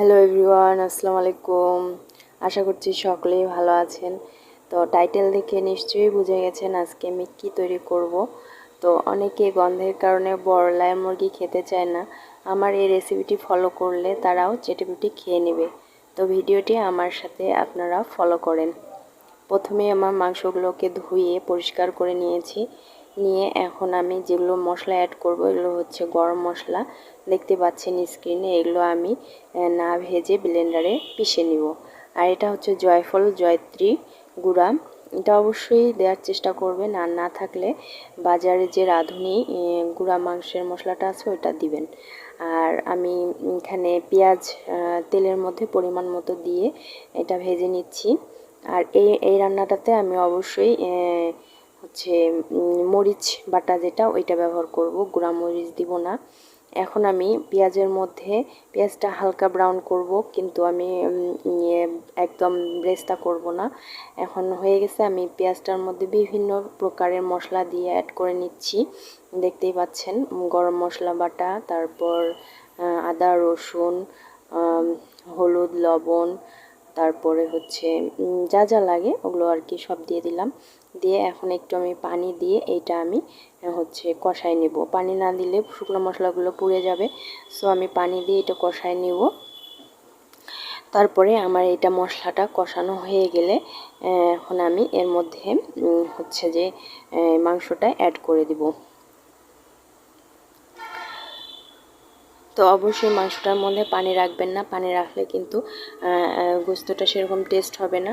Hello everyone আসসালামু আলাইকুম আশা করছি সকলেই ভালো আছেন। তো টাইটেল দেখে নিশ্চয়ই বুঝে গেছেন আজকে আমি কী তৈরি করব। তো অনেকে গন্ধের কারণে বড়লায় মুরগি খেতে চায় না। আমার এই রেসিপিটি ফলো করলে তারাও চেটেপুটি খেয়ে নেবে। তো ভিডিওটি আমার সাথে আপনারা ফলো করেন। প্রথমে আমার মাংসগুলোকে ধুয়ে পরিষ্কার করে নিয়েছি। নিয়ে এখন আমি যেগুলো মশলা অ্যাড করব, এগুলো হচ্ছে গরম মশলা। দেখতে পাচ্ছেন স্ক্রিনে এগুলো আমি না ভেজে ব্লেন্ডারে পিষে নিব। আর এটা হচ্ছে জয়ফল, জয়ত্রী গুঁড়া। এটা অবশ্যই দেওয়ার চেষ্টা করবেন, আর না থাকলে বাজারে যে রাঁধুনি গুঁড়া মাংসের মশলাটা আছে, ওইটা দিবেন। আর আমি এখানে পেঁয়াজ তেলের মধ্যে পরিমাণ মতো দিয়ে এটা ভেজে নিচ্ছি। আর এই এই রান্নাটাতে আমি অবশ্যই হচ্ছে মরিচ বাটা যেটা, ওইটা ব্যবহার করব, গুঁড়া মরিচ দিব না। এখন আমি পেঁয়াজের মধ্যে পেঁয়াজটা হালকা ব্রাউন করব, কিন্তু আমি ইয়ে একদম ব্রেস্তা করব না। এখন হয়ে গেছে, আমি পেঁয়াজটার মধ্যে বিভিন্ন প্রকারের মশলা দিয়ে অ্যাড করে নিচ্ছি। দেখতেই পাচ্ছেন, গরম মশলা বাটা, তারপর, আদা রসুন হলুদ, লবণ তারপরে হচ্ছে যা যা লাগে ওগুলো আর কি সব দিয়ে দিলাম। দিয়ে এখন একটু আমি পানি দিয়ে এইটা আমি হচ্ছে কষাই নেব। পানি না দিলে শুকনো মশলাগুলো পুড়ে যাবে। সো আমি পানি দিয়ে এটা কষাই নেব। তারপরে আমার এটা মশলাটা কষানো হয়ে গেলে এখন আমি এর মধ্যে হচ্ছে যে মাংসটা অ্যাড করে দিব। তো অবশ্যই মাংসটার মধ্যে পানি রাখবেন না। পানি রাখলে কিন্তু গোস্তটা সেরকম টেস্ট হবে না।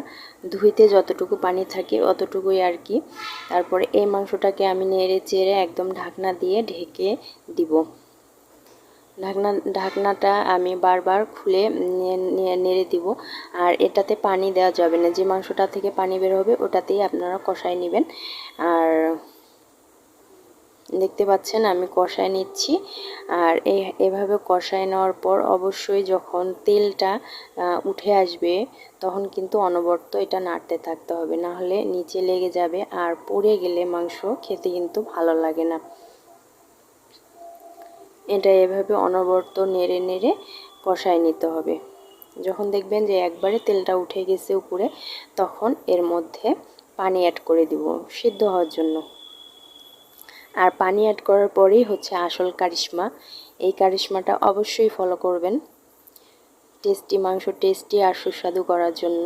ধুইতে যতটুকু পানি থাকে অতটুকুই আর কি। তারপরে এই মাংসটাকে আমি নেড়ে চেড়ে একদম ঢাকনা দিয়ে ঢেকে দিব। ঢাকনা, ঢাকনাটা আমি বারবার খুলে নেড়ে দিব। আর এটাতে পানি দেওয়া যাবে না। যে মাংসটা থেকে পানি বের হবে ওটাতেই আপনারা কষাই নেবেন। আর দেখতে পাচ্ছেন, আমি কষায় নিচ্ছি। আর এভাবে কষায় নেওয়ার পর অবশ্যই যখন তেলটা উঠে আসবে, তখন কিন্তু অনবর্ত এটা নাড়তে থাকতে হবে। না হলে নিচে লেগে যাবে আর পড়ে গেলে মাংস খেতে কিন্তু ভালো লাগে না। এটা এভাবে অনবর্ত নেড়ে নেড়ে কষায় নিতে হবে। যখন দেখবেন যে একবারে তেলটা উঠে গেছে উপরে, তখন এর মধ্যে পানি অ্যাড করে দিব, সিদ্ধ হওয়ার জন্য। আর পানি অ্যাড করার পরেই হচ্ছে আসল কারিশমা। এই কারিশমাটা অবশ্যই ফলো করবেন। টেস্টি মাংস, টেস্টি আর সুস্বাদু করার জন্য।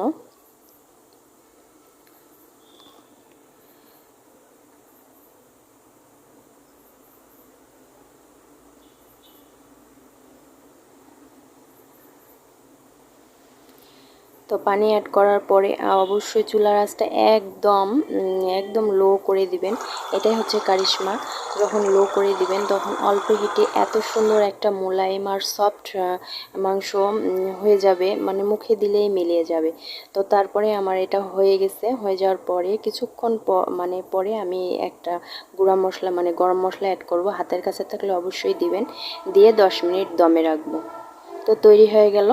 তো পানি অ্যাড করার পরে অবশ্যই চুলার আঁচটা একদম একদম লো করে দিবেন। এটাই হচ্ছে কারিশমা। যখন লো করে দিবেন, তখন অল্প হিটে এত সুন্দর একটা মোলায়েম আর সফট মাংস হয়ে যাবে। মানে মুখে দিলেই মিলিয়ে যাবে। তো তারপরে আমার এটা হয়ে গেছে। হয়ে যাওয়ার পরে, কিছুক্ষণ মানে পরে আমি একটা গুঁড়া মশলা মানে গরম মশলা অ্যাড করব। হাতের কাছে থাকলে অবশ্যই দিবেন। দিয়ে দশ মিনিট দমে রাখব। তো তৈরি হয়ে গেল।